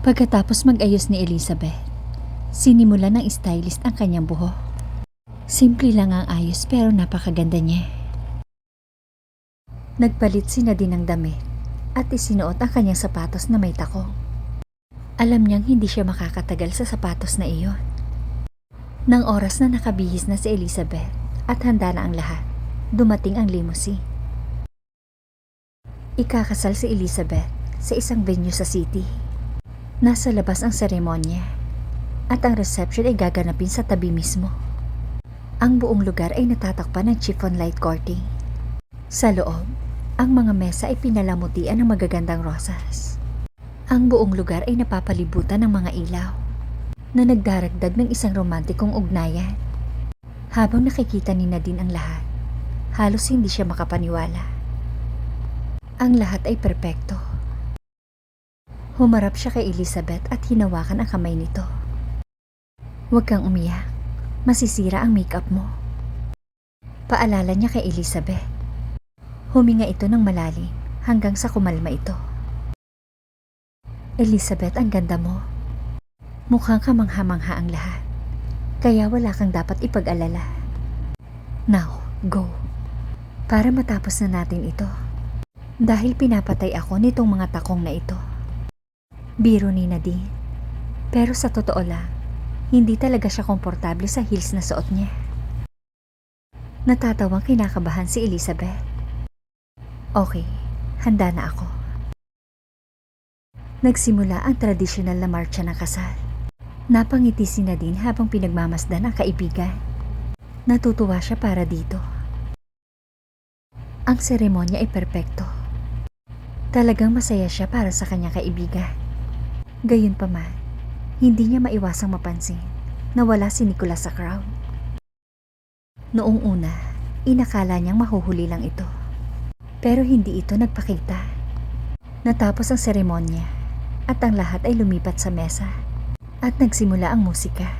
Pagkatapos mag-ayos ni Elizabeth, sinimula ng stylist ang kanyang buhok. Simple lang ang ayos pero napakaganda niya. Nagpalit si Nadine ng damit at isinuot ang kanyang sapatos na may takong. Alam niyang hindi siya makakatagal sa sapatos na iyon. Nang oras na nakabihis na si Elizabeth at handa na ang lahat, dumating ang limousine. Ikakasal si Elizabeth sa isang venue sa city. Nasa labas ang seremonya at ang reception ay gaganapin sa tabi mismo. Ang buong lugar ay natatakpan ng chiffon light courting. Sa loob, ang mga mesa ay pinalamutian ng magagandang rosas. Ang buong lugar ay napapalibutan ng mga ilaw na nagdaragdag ng isang romantikong ugnayan. Habang nakikita ni Nadine ang lahat, halos hindi siya makapaniwala. Ang lahat ay perpekto. Humarap siya kay Elizabeth at hinawakan ang kamay nito. Huwag kang umiyak. Masisira ang makeup mo. Paalala niya kay Elizabeth. Huminga ito ng malalim hanggang sa kumalma ito. Elizabeth, ang ganda mo. Mukhang kamangha-mangha ang lahat. Kaya wala kang dapat ipag-alala. Now, go. Para matapos na natin ito. Dahil pinapatay ako nitong mga takong na ito. Biro ni Nadine. Pero sa totoo lang, hindi talaga siya komportable sa heels na suot niya. Natatawang kinakabahan si Elizabeth. Okay, handa na ako. Nagsimula ang tradisyonal na marcha ng kasal. Napangiti si Nadine habang pinagmamasdan ang kaibigan. Natutuwa siya para dito. Ang seremonya ay perpekto. Talagang masaya siya para sa kanyang kaibigan. Gayunpaman, hindi niya maiwasang mapansin na wala si Nicolas sa crowd. Noong una, inakala niyang mahuhuli lang ito. Pero hindi ito nagpakita. Natapos ang seremonya at ang lahat ay lumipat sa mesa at nagsimula ang musika.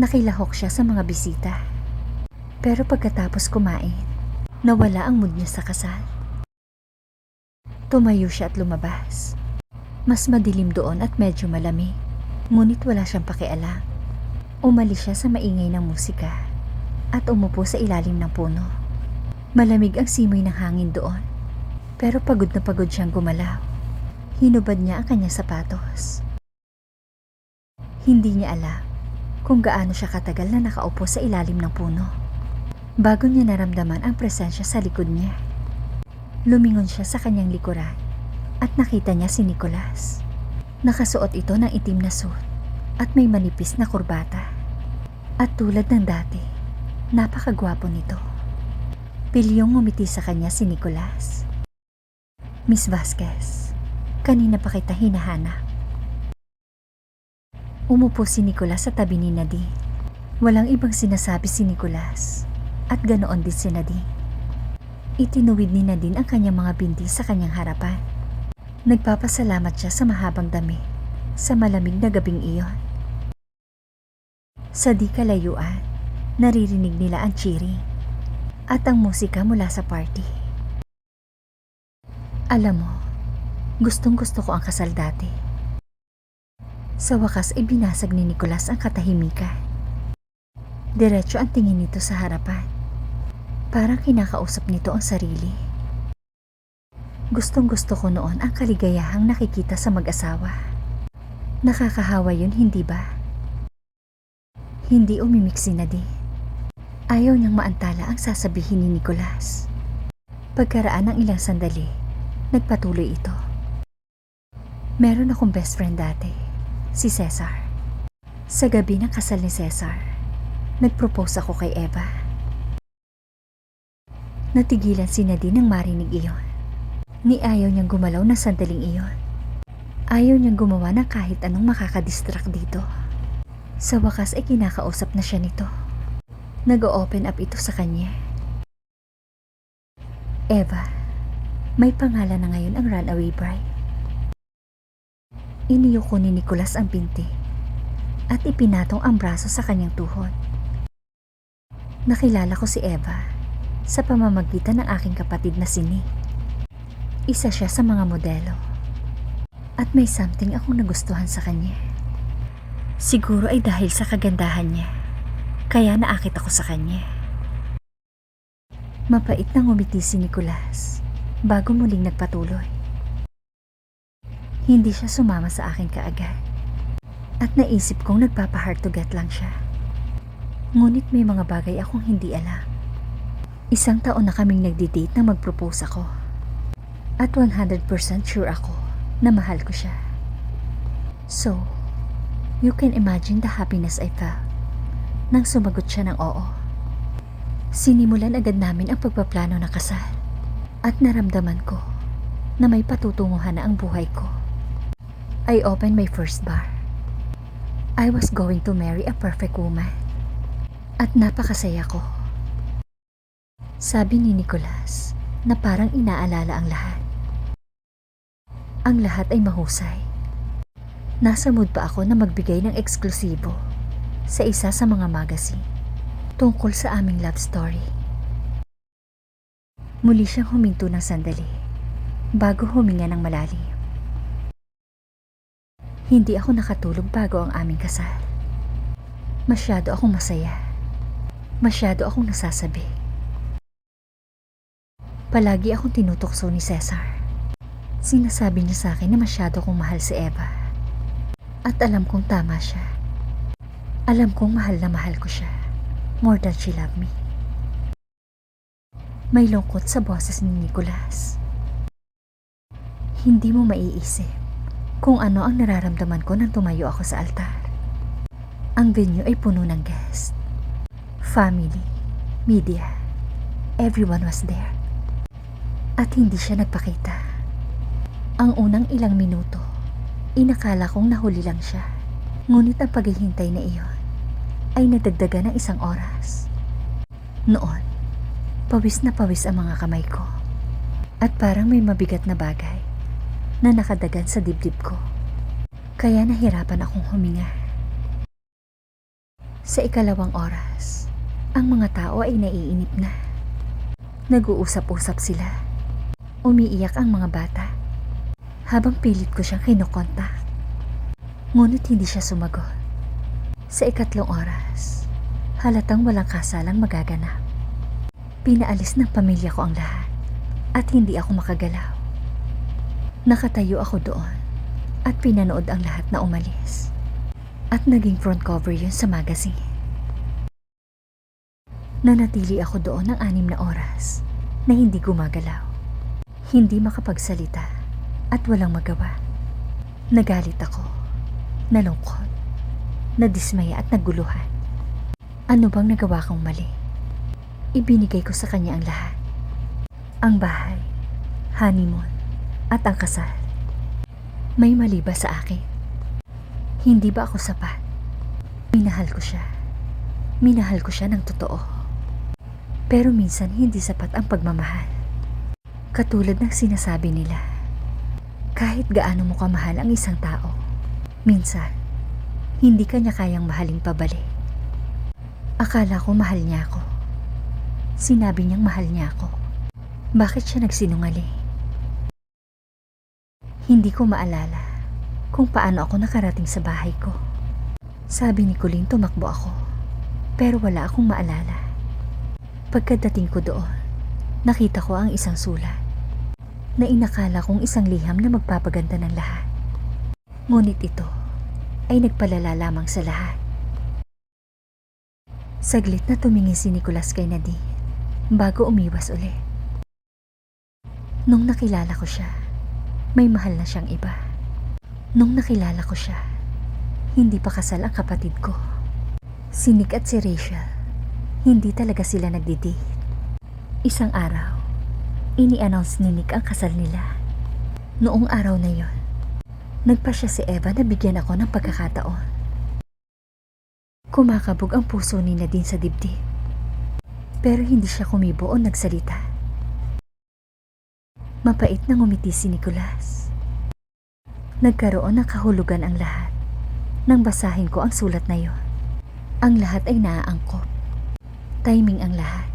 Nakilahok siya sa mga bisita. Pero pagkatapos kumain, nawala ang mood niya sa kasal. Tumayo siya at lumabas. Mas madilim doon at medyo malamig. Ngunit wala siyang pakialam. Umalis siya sa maingay ng musika at umupo sa ilalim ng puno. Malamig ang simoy ng hangin doon. Pero pagod na pagod siyang gumalaw. Hinubad niya ang kanyang sapatos. Hindi niya alam kung gaano siya katagal na nakaupo sa ilalim ng puno. Bago niya naramdaman ang presensya sa likod niya. Lumingon siya sa kanyang likuran at nakita niya si Nicholas. Nakasuot ito ng itim na suit at may manipis na kurbata. At tulad ng dati, napakagwapo nito. Pilyong ngumiti sa kanya si Nicholas. Miss Vasquez, kanina pa kita hinahanap. Umupo si Nicholas sa tabi ni Nadine. Walang ibang sinasabi si Nicholas at ganoon din si Nadine. Itinuwid ni Nadine ang kanyang mga binti sa kanyang harapan. Nagpapasalamat siya sa mahabang dami sa malamig na gabing iyon. Sa di kalayuan, naririnig nila ang cheering at ang musika mula sa party. Alam mo, gustong gusto ko ang kasal dati. Sa wakas ay binasag ni Nicolas ang katahimikan. Diretso ang tingin nito sa harapan. Parang kinakausap nito ang sarili. Gustong gusto ko noon ang kaligayahang nakikita sa mag-asawa. Nakakahawa yun, hindi ba? Hindi umimik si Nadine. Ayaw niyang maantala ang sasabihin ni Nicolas. Pagkaraan ng ilang sandali, nagpatuloy ito. Meron akong best friend dati, si Cesar. Sa gabi ng kasal ni Cesar, nagpropose ako kay Eva. Natigilan si Nadine nang marinig iyon. Ni ayaw niyang gumalaw na sandaling iyon. Ayaw niyang gumawa ng kahit anong makakadistract dito. Sa wakas ay kinakausap na siya nito. Nag-open up ito sa kanya. Eva, may pangalan na ngayon ang runaway bride. Iniyoko ni Nicholas ang binti at ipinatong ang braso sa kanyang tuhod. Nakilala ko si Eva sa pamamagitan ng aking kapatid na si Nick. Isa siya sa mga modelo. At may something akong nagustuhan sa kanya. Siguro ay dahil sa kagandahan niya. Kaya naakit ako sa kanya. Mapait na ngumiti si Nicolas bago muling nagpatuloy. Hindi siya sumama sa akin kaagad. At naisip kong nagpapa-hard to get lang siya. Ngunit may mga bagay akong hindi alam. Isang taon na kaming nagdi-date na mag-propose ako. At 100% sure ako na mahal ko siya. So, you can imagine the happiness I felt nang sumagot siya ng oo. Sinimulan agad namin ang pagpaplano ng kasal at naramdaman ko na may patutunguhan na ang buhay ko. I opened my first bar. I was going to marry a perfect woman. At napakasaya ko. Sabi ni Nicholas na parang inaalala ang lahat. Ang lahat ay mahusay. Nasa mood pa ako na magbigay ng eksklusibo sa isa sa mga magazine tungkol sa aming love story. Muli siyang huminto ng sandali bago huminga ng malalim. Hindi ako nakatulog bago ang aming kasal. Masyado akong masaya. Masyado akong nasasabi. Palagi akong tinutokso ni Cesar. Sinasabi niya sa akin na masyado kong mahal si Eva. At alam kong tama siya. Alam kong mahal na mahal ko siya. More than she loved me. May lungkot sa boses ni Nicholas. Hindi mo maiisip kung ano ang nararamdaman ko nang tumayo ako sa altar. Ang venue ay puno ng guest. Family, media, everyone was there. At hindi siya nagpakita. Ang unang ilang minuto, inakala kong nahuli lang siya. Ngunit ang paghihintay na iyon ay nadagdagan ng isang oras. Noon, pawis na pawis ang mga kamay ko. At parang may mabigat na bagay na nakadagan sa dibdib ko. Kaya nahirapan akong huminga. Sa ikalawang oras, ang mga tao ay naiinip na. Nag-uusap-usap sila. Umiiyak ang mga bata. Habang pilit ko siyang kinukontak. Ngunit hindi siya sumagot. Sa ikatlong oras, halatang walang kasalang magaganap. Pinaalis ng pamilya ko ang lahat at hindi ako makagalaw. Nakatayo ako doon at pinanood ang lahat na umalis. At naging front cover yun sa magazine. Nanatili ako doon ng anim na oras na hindi gumagalaw. Hindi makapagsalita at walang magawa. Nagalit ako, nalungkot, nadismaya at naguluhan. Ano bang nagawa kong mali? Ibinigay ko sa kanya ang lahat. Ang bahay, honeymoon, at ang kasal. May mali ba sa akin? Hindi ba ako sapat? Minahal ko siya. Minahal ko siya ng totoo. Pero minsan hindi sapat ang pagmamahal. Katulad ng sinasabi nila, kahit gaano mo kamahal ang isang tao, minsan, hindi ka niya kayang mahaling pabalik. Akala ko mahal niya ako. Sinabi niyang mahal niya ako. Bakit siya nagsinungaling? Hindi ko maalala kung paano ako nakarating sa bahay ko. Sabi ni Colleen tumakbo ako, pero wala akong maalala. Pagkadating ko doon, nakita ko ang isang sulat na inakala kong isang liham na magpapaganda ng lahat. Ngunit ito ay nagpalala lamang sa lahat. Saglit na tumingin si Nicholas kay Nadine bago umiwas uli. Nung nakilala ko siya, may mahal na siyang iba. Nung nakilala ko siya, hindi pa kasal ang kapatid ko. Si Nick at si Rachel, hindi talaga sila nagdidate. Isang araw, ini-announce ni Nick ang kasal nila. Noong araw na yon, nagpa siya si Eva na bigyan ako ng pagkakataon. Kumakabog ang puso ni Nadine sa dibdib. Pero hindi siya kumibo o nagsalita. Mapait na ngumiti si Nicholas. Nagkaroon ng kahulugan ang lahat. Nang basahin ko ang sulat na yon, ang lahat ay naaangkop. Timing ang lahat.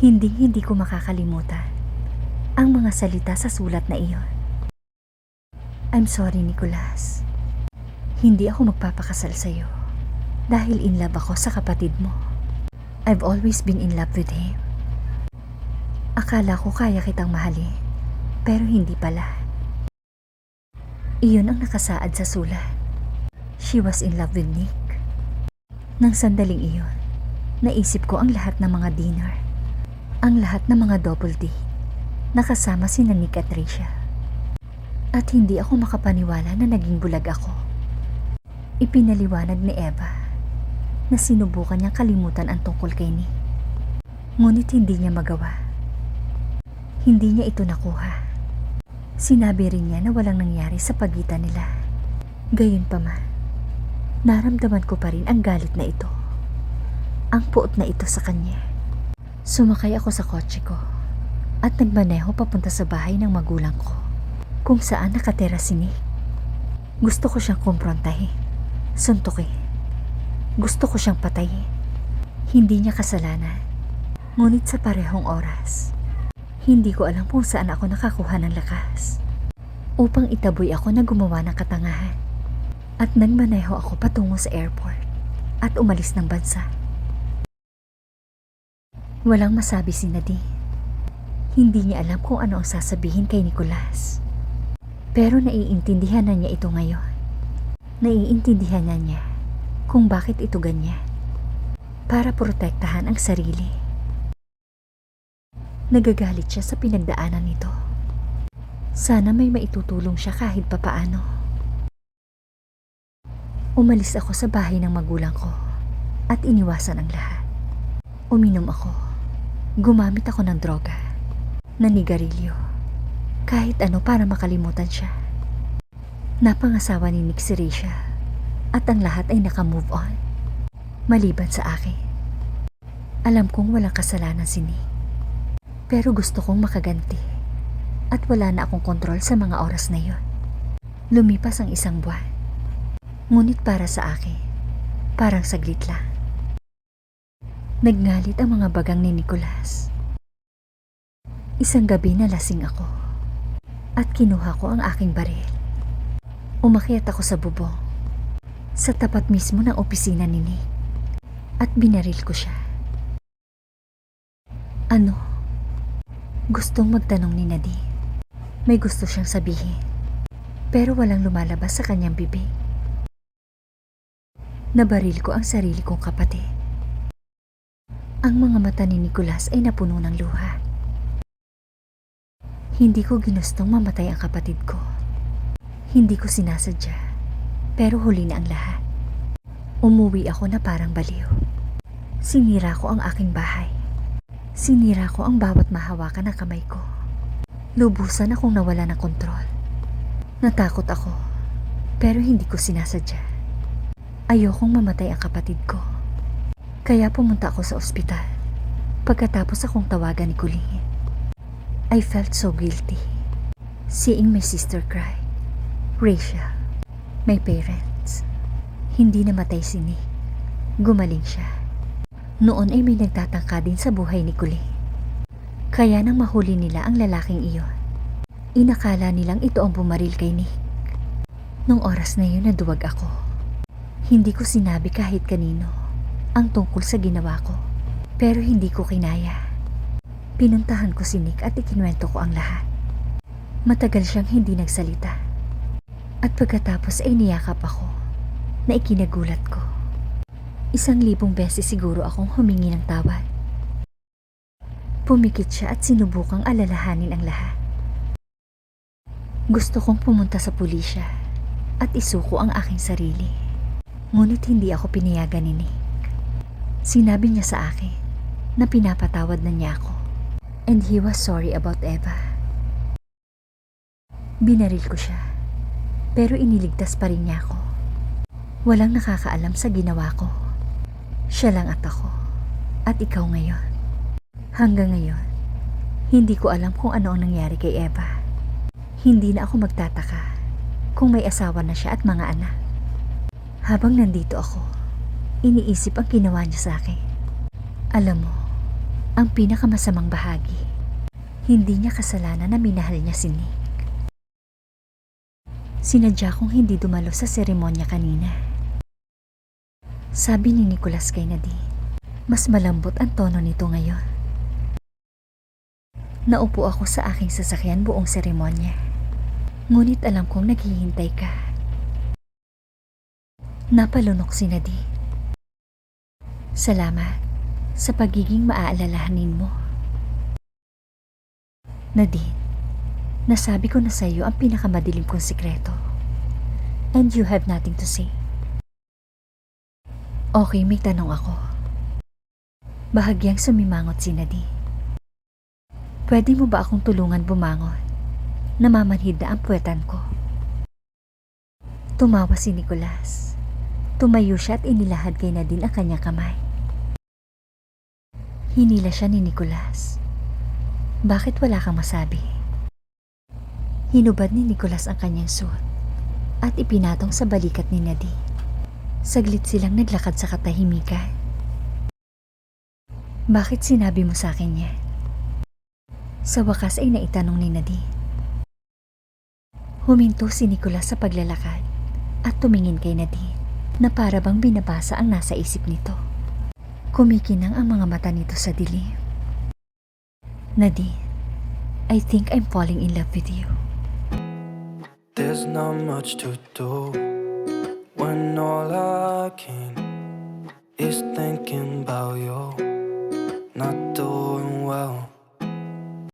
Hindi hindi ko makakalimutan ang mga salita sa sulat na iyon. I'm sorry, Nicholas. Hindi ako magpapakasal sa'yo dahil in love ako sa kapatid mo. I've always been in love with him. Akala ko kaya kitang mahalin, pero hindi pala. Iyon ang nakasaad sa sulat. She was in love with Nick. Nang sandaling iyon, naisip ko ang lahat ng mga dinner, ang lahat ng mga double date, nakasama si Nick at Rachel. At hindi ako makapaniwala na naging bulag ako. Ipinaliwanag ni Eva na sinubukan niyang kalimutan ang tungkol kay Nick. Ngunit hindi niya magawa. Hindi niya ito nakuha. Sinabi rin niya na walang nangyari sa pagitan nila. Gayunpaman, naramdaman ko pa rin ang galit na ito. Ang puot na ito sa kanya. Sumakay ako sa kotse ko at nagmaneho papunta sa bahay ng magulang ko kung saan nakatera si Nick. Gusto ko siyang kumprontahin, suntukin. Gusto ko siyang patayin. Hindi niya kasalanan. Ngunit sa parehong oras, hindi ko alam kung saan ako nakakuha ng lakas. Upang itaboy ako na gumawa ng katangahan. At nagmaneho ako patungo sa airport at umalis ng bansa. Walang masabi si Nadine. Hindi niya alam kung ano ang sasabihin kay Nicolas. Pero naiintindihan na niya ito ngayon. Naiintindihan na niya kung bakit ito ganyan. Para protektahan ang sarili. Nagagalit siya sa pinagdaanan nito. Sana may maitutulong siya kahit papaano. Umalis ako sa bahay ng magulang ko at iniwasan ang lahat. Uminom ako. Gumamit ako ng droga. Nanigarilyo. Kahit ano para makalimutan siya. Napangasawa ni Nick si Risha at ang lahat ay nakamove on. Maliban sa akin. Alam kong walang kasalanan si Nick. Pero gusto kong makaganti. At wala na akong kontrol sa mga oras na yon. Lumipas ang isang buwan. Ngunit para sa akin, parang saglit lang. Nagngalit ang mga bagang ni Nicolas. Isang gabi na lasing ako at kinuha ko ang aking baril. Umakyat ako sa bubong sa tapat mismo ng opisina ni Nick at binaril ko siya. Ano? Gustong magtanong ni Nadine. May gusto siyang sabihin pero walang lumalabas sa kanyang bibig. Nabaril ko ang sarili kong kapatid. Ang mga mata ni Nicolas ay napuno ng luha. Hindi ko ginustong mamatay ang kapatid ko. Hindi ko sinasadya. Pero huli na ang lahat. Umuwi ako na parang baliw. Sinira ko ang aking bahay. Sinira ko ang bawat mahawakan ng kamay ko. Lubusan akong nawala ng kontrol. Natakot ako. Pero hindi ko sinasadya. Ayokong mamatay ang kapatid ko. Kaya pumunta ako sa ospital. Pagkatapos akong tawagan ni Colleen. I felt so guilty. Seeing my sister cry. Rachel, my parents. Hindi namatay si Nick. Gumaling siya. Noon ay may nagtatangka din sa buhay ni Colleen. Kaya nang mahuli nila ang lalaking iyon, inakala nilang ito ang bumaril kay Nick. Nung oras na yun naduwag ako. Hindi ko sinabi kahit kanino ang tungkol sa ginawa ko. Pero hindi ko kinaya. Pinuntahan ko si Nick at ikinwento ko ang lahat. Matagal siyang hindi nagsalita. At pagkatapos ay niyakap ako na ikinagulat ko. Isang libong beses siguro akong humingi ng tawad. Pumikit siya at sinubukang alalahanin ang lahat. Gusto kong pumunta sa pulisya at isuko ang aking sarili. Ngunit hindi ako pinayagan ni Nick. Sinabi niya sa akin na pinapatawad na niya ako. And he was sorry about Eva. Binaril ko siya. Pero iniligtas pa rin niya ako. Walang nakakaalam sa ginawa ko. Siya lang at ako. At ikaw ngayon. Hanggang ngayon, hindi ko alam kung ano ang nangyari kay Eva. Hindi na ako magtataka kung may asawa na siya at mga anak. Habang nandito ako, iniisip ang ginawa niya sa akin. Alam mo, ang pinakamasamang bahagi, hindi niya kasalanan na minahal niya si Nick. Sinadya kong hindi dumalo sa seremonya kanina. Sabi ni Nicholas kay Nadine, mas malambot ang tono nito ngayon. Naupo ako sa aking sasakyan buong seremonya. Ngunit alam kong naghihintay ka. Napalunok si Nadine. Salamat sa pagiging maaalalahanin mo. Nadine, nasabi ko na sa iyo ang pinakamadilim kong sikreto. And you have nothing to say. Okay, may tanong ako. Bahagyang sumimangot si Nadine. Pwede mo ba akong tulungan bumangon? Namamanhid na ang puwetan ko. Tumawa si Nicolas. Tumayo siya at inilahad kay Nadine ang kanyang kamay. Hinila siya ni Nicolas. Bakit wala kang masabi? Hinubad ni Nicolas ang kanyang suot at ipinatong sa balikat ni Nadine. Saglit silang naglakad sa katahimikan. Bakit sinabi mo sa akin yan? Sa wakas ay naitanong ni Nadine. Huminto si Nicolas sa paglalakad at tumingin kay Nadine na para bang binabasa ang nasa isip nito. Kumikinang ang mga mata nito sa dilim. Nadine, I think I'm falling in love with you. There's not much to do when all I can is thinking about you. Not doing well,